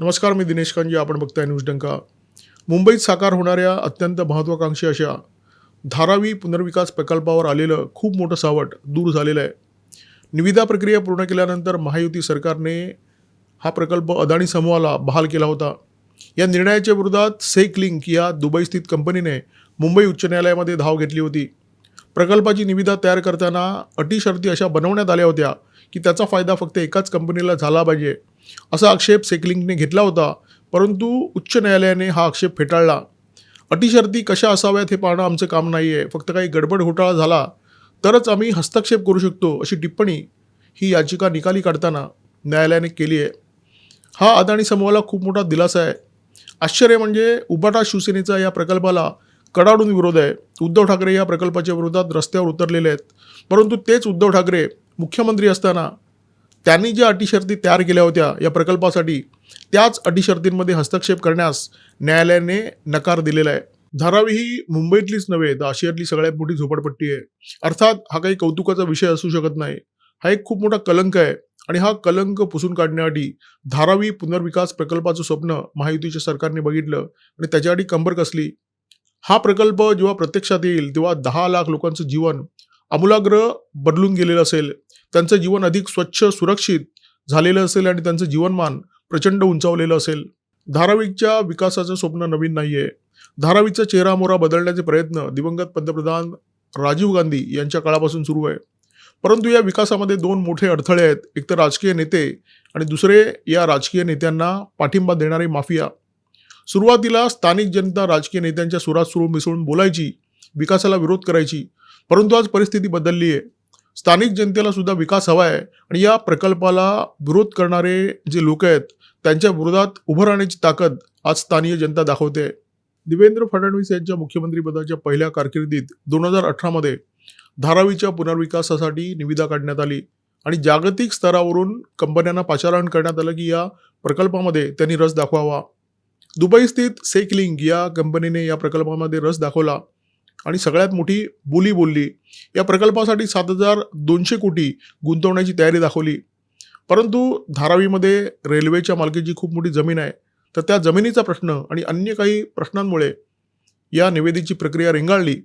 नमस्कार मी दिनेश कांजी. आपण बघताय न्यूज डंका. मुंबईत साकार होणाऱ्या अत्यंत महत्त्वाकांक्षी अशा धारावी पुनर्विकास प्रकल्पावर आलेलं खूप मोठं सावट दूर झालेलं आहे. निविदा प्रक्रिया पूर्ण केल्यानंतर महायुती सरकारने हा प्रकल्प अदाणी समूहाला बहाल केला होता. या निर्णयाच्या विरोधात सेक लिंक या दुबईस्थित कंपनीने मुंबई उच्च न्यायालयामध्ये धाव घेतली होती. प्रकल्पाची निविदा तयार करताना अटी शर्ती अशा बनवण्यात आल्या होत्या की त्याचा फायदा फक्त एकाच कंपनीला झाला पाहिजे. असा आक्षेप सेकलिंगने घेतला होता परंतु उच्च न्यायालयाने हा आक्षेप फेटाळला. अटीशर्ती कशा असाव्यात हे पाहणं आमचं काम नाही आहे फक्त काही गडबड घोटाळा झाला तरच आम्ही हस्तक्षेप करू शकतो अशी टिप्पणी ही याचिका निकाली काढताना न्यायालयाने केली आहे. हा अदाणी समूहाला खूप मोठा दिलासा आहे. आश्चर्य म्हणजे उबाटा शिवसेनेचा या प्रकल्पाला कडाडून विरोध आहे. उद्धव ठाकरे या प्रकल्पाच्या विरोधात रस्त्यावर उतरलेले आहेत. परंतु तेच उद्धव ठाकरे मुख्यमंत्री असताना त्यांनी ज्या अटीशर्ती तयार केल्या होत्या या प्रकल्पासाठी त्याच अटीशर्तींमध्ये हस्तक्षेप करण्यास न्यायालयाने नकार दिलेला आहे. धारावी ही मुंबईतलीच नव्हे तर आशियातली सगळ्यात मोठी झोपडपट्टी आहे. अर्थात हा काही कौतुकाचा विषय असू शकत नाही. हा एक खूप मोठा कलंक आहे आणि हा कलंक पुसून काढण्यासाठी धारावी पुनर्विकास प्रकल्पाचं स्वप्न महायुतीच्या सरकारने बघितलं आणि त्याच्यासाठी कंबर कसली? हा प्रकल्प जेव्हा प्रत्यक्षात येईल तेव्हा दहा लाख लोकांचं जीवन आमूलाग्र बदलून गेलेलं असेल त्यांचं जीवन अधिक स्वच्छ सुरक्षित झालेलं असेल आणि त्यांचं जीवनमान प्रचंड उंचावलेलं असेल. धारावीच्या विकासाचं स्वप्न नवीन नाही आहे धारावीचा चेहरामोरा बदलण्याचे प्रयत्न दिवंगत पंतप्रधान राजीव गांधी यांच्या काळापासून सुरू आहे. परंतु या विकासामध्ये दोन मोठे अडथळे आहेत. एक तर राजकीय नेते आणि दुसरे या राजकीय नेत्यांना पाठिंबा देणारे माफिया. सुरुवातीला स्थानिक जनता राजकीय नेत्यांच्या सुरात सुरू मिसळून बोलायची विकासाला विरोध करायची परंतु आज परिस्थिती बदलली आहे. स्थानिक जनतेला सुद्धा विकास हवा आहे आणि या प्रकल्पाला विरोध करणारे जे लोक आहेत त्यांच्या विरोधात उभं राहण्याची ताकद आज स्थानीय जनता दाखवते. देवेंद्र फडणवीस यांच्या मुख्यमंत्रीपदाच्या पहिल्या कारकिर्दीत दोन हजार अठरामध्ये धारावीच्या पुनर्विकासासाठी निविदा काढण्यात आली आणि जागतिक स्तरावरून कंपन्यांना पाचारण करण्यात आलं की या प्रकल्पामध्ये त्यांनी रस दाखवावा. दुबई स्थित सेकलिंग या कंपनीने या प्रकल्पामध्ये रस दाखवला. आणि सगळ्यात मोठी बोली बोलली. या प्रकल्पासाठी सात हजार दोनशे कोटी गुंतवण्याची तयारी दाखवली. परंतु धारावीमध्ये रेल्वेच्या मालकीची खूप मोठी जमीन आहे. तर त्या जमिनीचा प्रश्न आणि अन्य काही प्रश्नांमुळे या निवेदीची प्रक्रिया रेंगाळली.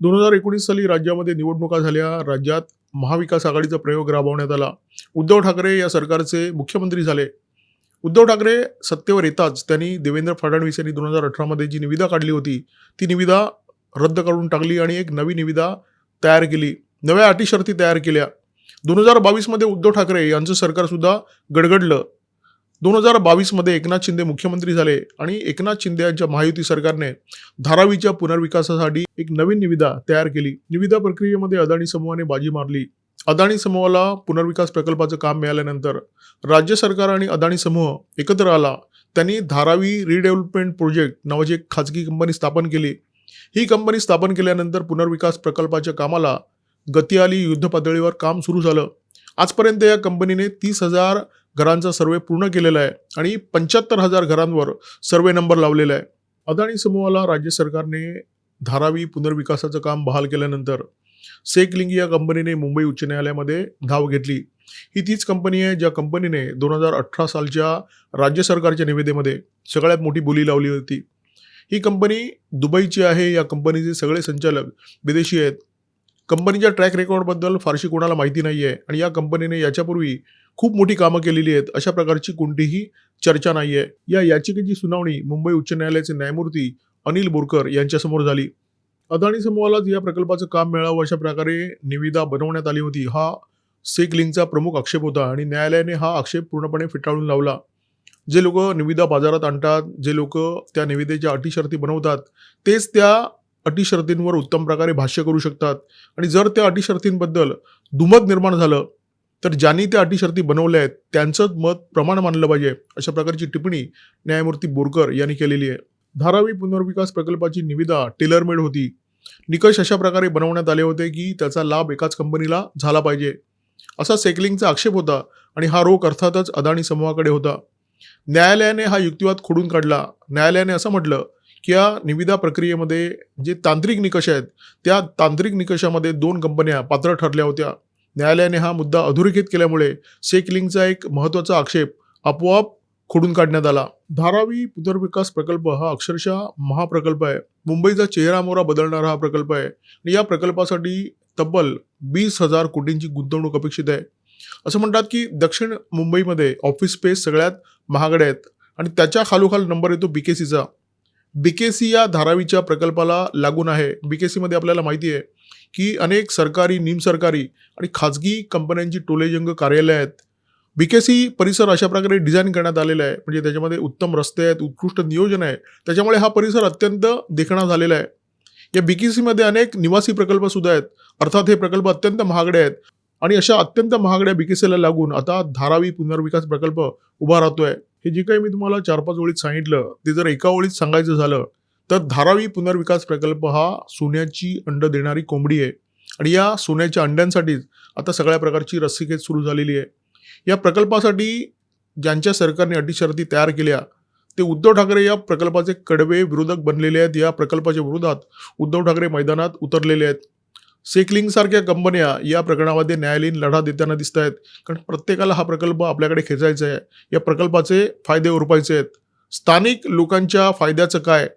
दोन हजार एकोणीस साली राज्यामध्ये निवडणुका झाल्या. राज्यात महाविकास आघाडीचा प्रयोग राबवण्यात आला. उद्धव ठाकरे या सरकारचे मुख्यमंत्री झाले. उद्धव ठाकरे सत्तेवर येताच त्यांनी देवेंद्र फडणवीस यांनी दोन हजार अठरामध्ये जी निविदा काढली होती ती निविदा रद्द करून टाकली आणि एक नवी निविदा तयार केली. नव्या अटी शर्ती तयार केल्या. दोन हजार बावीसमध्ये उद्धव ठाकरे यांचं सरकारसुद्धा गडगडलं. दोन हजार बावीसमध्ये एकनाथ शिंदे मुख्यमंत्री झाले आणि एकनाथ शिंदे यांच्या महायुती सरकारने धारावीच्या पुनर्विकासासाठी एक नवीन निविदा तयार केली. निविदा प्रक्रियेमध्ये अदानी समूहाने बाजी मारली. अदानी समूहाला पुनर्विकास प्रकल्पाचं काम मिळाल्यानंतर राज्य सरकार आणि अदानी समूह एकत्र आला. त्यांनी धारावी रिडेव्हलपमेंट प्रोजेक्ट नावाची एक खाजगी कंपनी स्थापन केली. ही कंपनी स्थापन केल्यानंतर पुनर्विकास प्रकल्पाच्या कामाला गती आली युद्ध पातळीवर काम सुरू झालं. आजपर्यंत या कंपनीने तीस हजार घरांचा सर्वे पूर्ण केलेला आहे आणि पंच्याहत्तर हजार घरांवर सर्वे नंबर लावलेला आहे. अदानी समूहाला राज्य सरकारने धारावी पुनर्विकासाचं काम बहाल केल्यानंतर सेकलिंग या कंपनीने मुंबई उच्च न्यायालयामध्ये धाव घेतली. ही तीच कंपनी आहे ज्या कंपनीने दोन हजार अठरा सालच्या राज्य सरकारच्या निवेदेमध्ये सगळ्यात मोठी बोली लावली होती. ही कंपनी दुबईची आहे या कंपनीचे सगळे संचालक विदेशी आहेत. कंपनीच्या ट्रॅक रेकॉर्डबद्दल फारशी कोणाला माहिती नाही आहे आणि या कंपनीने याच्यापूर्वी खूप मोठी कामं केलेली आहेत अशा प्रकारची कोणतीही चर्चा नाही आहे या याचिकेची सुनावणी मुंबई उच्च न्यायालयाचे न्यायमूर्ती अनिल बोरकर यांच्यासमोर झाली. अदाणी समूहालाच या प्रकल्पाचं काम मिळावं अशा प्रकारे निविदा बनवण्यात आली होती. हा सेकलिंगचा प्रमुख आक्षेप होता आणि न्यायालयाने हा आक्षेप पूर्णपणे फिटाळून लावला. जे लोक निविदा बाजारात आणतात जे लोक त्या निविदेच्या अटी शर्ती बनवतात तेच त्या अटी शर्तींवर उत्तम प्रकारे भाष्य करू शकतात. आणि जर त्या अटी शर्तींबद्दल दुमत निर्माण झालं तर ज्यांनी त्या अटी शर्ती बनवल्या आहेत त्यांचं मत प्रमाण मानलं पाहिजे अशा प्रकारची टिप्पणी न्यायमूर्ती बोरकर यांनी केलेली आहे. धारावी पुनर्विकास प्रकल्पाची निविदा टेलरमेड होती. निकष अशा प्रकारे बनवण्यात आले होते की त्याचा लाभ एकाच कंपनीला झाला पाहिजे. असा सेकलिंगचा आक्षेप होता आणि हा रोख अर्थातच अदाणी समूहाकडे होता. न्यायालयाने हा युक्तिवाद खोडून काढला. न्यायालयाने असं म्हटलं की या निविदा प्रक्रियेमध्ये जे तांत्रिक निकष आहेत त्या तांत्रिक निकषामध्ये दोन कंपन्या पात्र ठरल्या होत्या. न्यायालयाने हा मुद्दा अधोरेखित केल्यामुळे सेकलिंगचा एक महत्त्वाचा आक्षेप आपोआप खोडून काढण्यात आला. धारावी पुनर्विकास प्रकल्प हा अक्षरशः महाप्रकल्प आहे. मुंबईचा चेहरामोहरा बदलणारा हा प्रकल्प आहे. आणि या प्रकल्पासाठी तब्बल वीस हजार कोटींची गुंतवणूक अपेक्षित आहे. असं म्हणतात की दक्षिण मुंबईमध्ये ऑफिस स्पेस सगळ्यात महागड्या आहेत. आणि त्याच्या खालोखाल नंबर येतो बी के सीचा बी के सी या धारावीच्या प्रकल्पाला लागून आहे. बी के सीमध्ये आपल्याला माहिती आहे की अनेक सरकारी निमसरकारी आणि खाजगी कंपन्यांची टोलेजंग कार्यालय आहेत. बी के सी परिसर अशा प्रकारे डिझाईन करण्यात आलेला आहे. म्हणजे त्याच्यामध्ये उत्तम रस्ते आहेत उत्कृष्ट नियोजन आहे. त्याच्यामुळे हा परिसर अत्यंत देखणा झालेला आहे. या बी के सीमध्ये अनेक निवासी प्रकल्प सुद्धा आहेत. अर्थात हे प्रकल्प अत्यंत महागडे आहेत. आणि अशा अत्यंत महागड्या बी लागून आता धारावी पुनर्विकास प्रकल्प उभा राहतोय. हे जे काही मी तुम्हाला चार पाच ओळीत सांगितलं ते जर एका ओळीत सांगायचं झालं तर धारावी पुनर्विकास प्रकल्प हा सोन्याची अंड देणारी कोंबडी आहे. आणि या सोन्याच्या अंड्यांसाठीच आता सगळ्या प्रकारची रस्सीखेच सुरू झालेली आहे. या प्रकल्पासाठी ज्यांच्या सरकारने अटी शर्ती तयार केल्या ते उद्धव ठाकरे या प्रकल्पाचे कडवे विरोधक बनलेले आहेत. या प्रकल्पाच्या विरोधात उद्धव ठाकरे मैदानात उतरलेले आहेत. सेकलिंगसारख्या कंपन्या या प्रकरणामध्ये न्यायालयीन लढा देताना दिसत आहेत. कारण प्रत्येकाला हा प्रकल्प आपल्याकडे खेचायचा आहे. या प्रकल्पाचे फायदे उरपायचे आहेत. स्थानिक लोकांच्या फायद्याचं काय?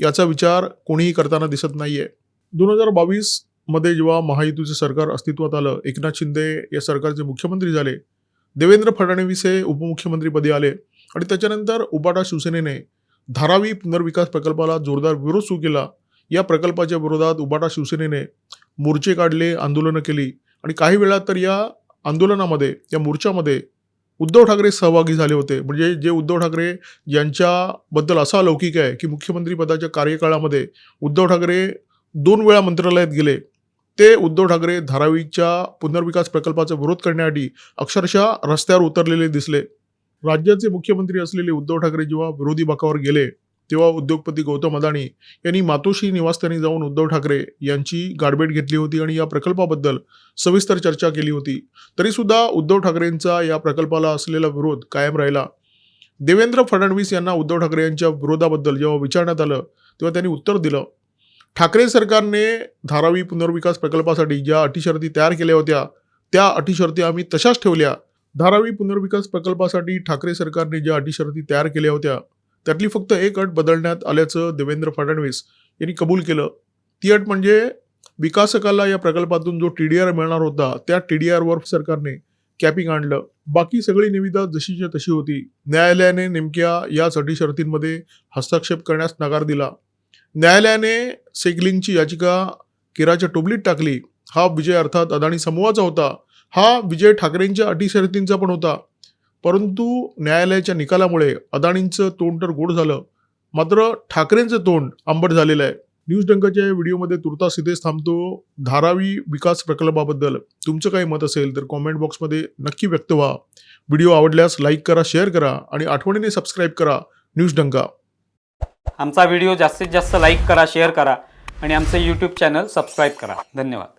याचा विचार कोणीही करताना दिसत नाही आहे दोन हजार बावीसमध्ये जेव्हा महायुतीचं सरकार अस्तित्वात आलं एकनाथ शिंदे या सरकारचे मुख्यमंत्री झाले देवेंद्र फडणवीस हे उपमुख्यमंत्रीपदी आले आणि त्याच्यानंतर उबाटा शिवसेनेने धारावी पुनर्विकास प्रकल्पाला जोरदार विरोध सुरू केला. या प्रकल्पाच्या विरोधात उबाटा शिवसेनेने मोर्चे काढले आंदोलनं केली. आणि काही वेळा तर या आंदोलनामध्ये या मोर्चामध्ये उद्धव ठाकरे सहभागी झाले होते. म्हणजे जे उद्धव ठाकरे यांच्याबद्दल असा लौकिक आहे की मुख्यमंत्री पदाच्या कार्यकाळामध्ये उद्धव ठाकरे दोन वेळा मंत्रालयात गेले. ते उद्धव ठाकरे धारावीच्या पुनर्विकास प्रकल्पाचा विरोध करण्यासाठी अक्षरशः रस्त्यावर उतरलेले दिसले. राज्याचे मुख्यमंत्री असलेले उद्धव ठाकरे जेव्हा विरोधी बाकावर गेले तेव्हा उद्योगपती गौतम अदानी यांनी मातोश्री निवासस्थानी जाऊन उद्धव ठाकरे यांची गाठभेट घेतली होती आणि या प्रकल्पाबद्दल सविस्तर चर्चा केली होती. तरीसुद्धा उद्धव ठाकरेंचा या प्रकल्पाला असलेला विरोध कायम राहिला. देवेंद्र फडणवीस यांना उद्धव ठाकरे यांच्या विरोधाबद्दल जेव्हा विचारण्यात आलं तेव्हा त्यांनी उत्तर दिलं. ठाकरे सरकारने धारावी पुनर्विकास प्रकल्पासाठी ज्या अटी शर्ती तयार केल्या होत्या त्या अटीशर्ती आम्ही तशाच ठेवल्या. धारावी पुनर्विकास प्रकल्पासाठी ठाकरे सरकारने ज्या अटी शर्ती तयार केल्या होत्या त्यातली फक्त एक अट बदलण्यात आल्याचं देवेंद्र फडणवीस यांनी कबूल केलं. ती अट म्हणजे विकासकाला या प्रकल्पातून जो टी डी आर मिळणार होता त्या टी डी आरवर सरकारने कॅपिंग आणलं. बाकी सगळी निविदा जशीच्या तशी होती. न्यायालयाने नेमक्या याच अटी शर्तींमध्ये हस्तक्षेप करण्यास नकार दिला. न्यायालयाने सेगलिंगची याचिका किराच्या टोबलीत टाकली. हा विजय अर्थात अदानी समूहाचा होता. हा विजय ठाकरेंच्या अटी शर्तींचा पण होता. परंतु न्यायालयाच्या निकालामुळे अदाणींचं तोंड तर गोड झालं मात्र ठाकरेंचं तोंड आंबट झालेलं आहे. न्यूज डंकाच्या या व्हिडिओमध्ये तुर्तास इथेच थांबतो. धारावी विकास प्रकल्पाबद्दल तुमचं काही मत असेल तर कॉमेंट बॉक्समध्ये नक्की व्यक्त व्हा. व्हिडिओ आवडल्यास लाईक करा शेअर करा आणि आठवणीने सबस्क्राईब करा न्यूज डंका. आमचा व्हिडिओ जास्तीत जास्त लाईक करा शेअर करा आणि आमचं यूट्यूब चॅनल सबस्क्राईब करा. धन्यवाद.